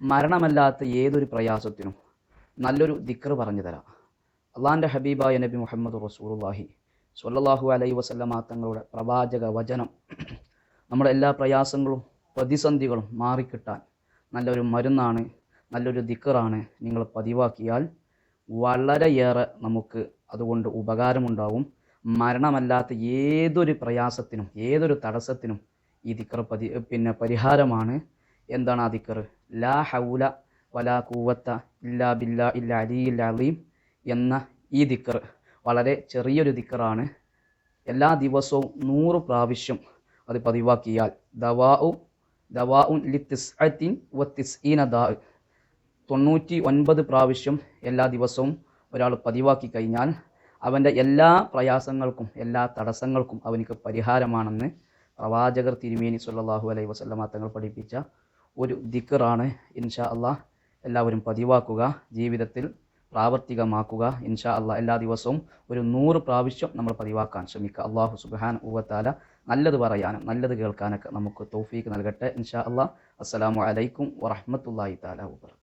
മരണമല്ലാത്ത ഏതൊരു പ്രയാസത്തിനും നല്ലൊരു ദിക്ർ പറഞ്ഞു തരാം. അള്ളാന്റെ ഹബീബായ നബി മുഹമ്മദ് റസൂലുള്ളാഹി സ്വല്ലല്ലാഹു അലൈ വസല്ലമ തങ്ങളുടെ പ്രവാചക വചനം നമ്മുടെ എല്ലാ പ്രയാസങ്ങളും പ്രതിസന്ധികളും മാറിക്കിട്ടാൻ നല്ലൊരു മരുന്നാണ് നല്ലൊരു ദിക്കറാണ് നിങ്ങൾ പതിവാക്കിയാൽ വളരെയേറെ നമുക്ക് അതുകൊണ്ട് ഉപകാരമുണ്ടാവും. മരണമല്ലാത്ത ഏതൊരു പ്രയാസത്തിനും ഏതൊരു തടസ്സത്തിനും ഈ ദിക്കർ പതി പിന്നെ പരിഹാരമാണ്. എന്താണ് ആ ദിക്കർ ലാ ഹൗല വലാ കൂവത്ത ഇല്ലാ ബില്ലാ ഇല്ല അലിയിൽ അലീം എന്ന ഈ ദിക്കർ വളരെ ചെറിയൊരു ദിക്കറാണ് എല്ലാ ദിവസവും നൂറ് പ്രാവശ്യം അത് പതിവാക്കിയാൽ ദവാഉ ദവാഉൻ ലിത്തിസ്അത്തിൻ വത്തിസ്ഈന ദാ. തൊണ്ണൂറ്റി ഒൻപത് പ്രാവശ്യം എല്ലാ ദിവസവും ഒരാൾ പതിവാക്കി കഴിഞ്ഞാൽ അവന്റെ എല്ലാ പ്രയാസങ്ങൾക്കും എല്ലാ തടസ്സങ്ങൾക്കും അവനിക്ക് പരിഹാരമാണെന്ന് പ്രവാചകർ തിരുമേനി സുല്ലാഹു അലൈഹി വസല്ലമ തങ്ങൾ പഠിപ്പിച്ച ഒരു ദിക്കറാണ് ഇൻഷാ അള്ളാഹ് എല്ലാവരും പതിവാക്കുക ജീവിതത്തിൽ പ്രാവർത്തികമാക്കുക ഇൻഷാ അല്ല എല്ലാ ദിവസവും ഒരു നൂറ് പ്രാവശ്യം നമ്മൾ പതിവാക്കാൻ ശ്രമിക്കുക. അള്ളാഹു സുബാൻ ഉവത്താല നല്ലത് പറയാനും നല്ലത് കേൾക്കാനൊക്കെ നമുക്ക് തൗഫീക്ക് നൽകട്ടെ ഇൻഷാ അല്ലാ അസ്സലാമു അലൈക്കും വറഹ്മത്തുള്ളാഹി താല വബറകാതുഹു.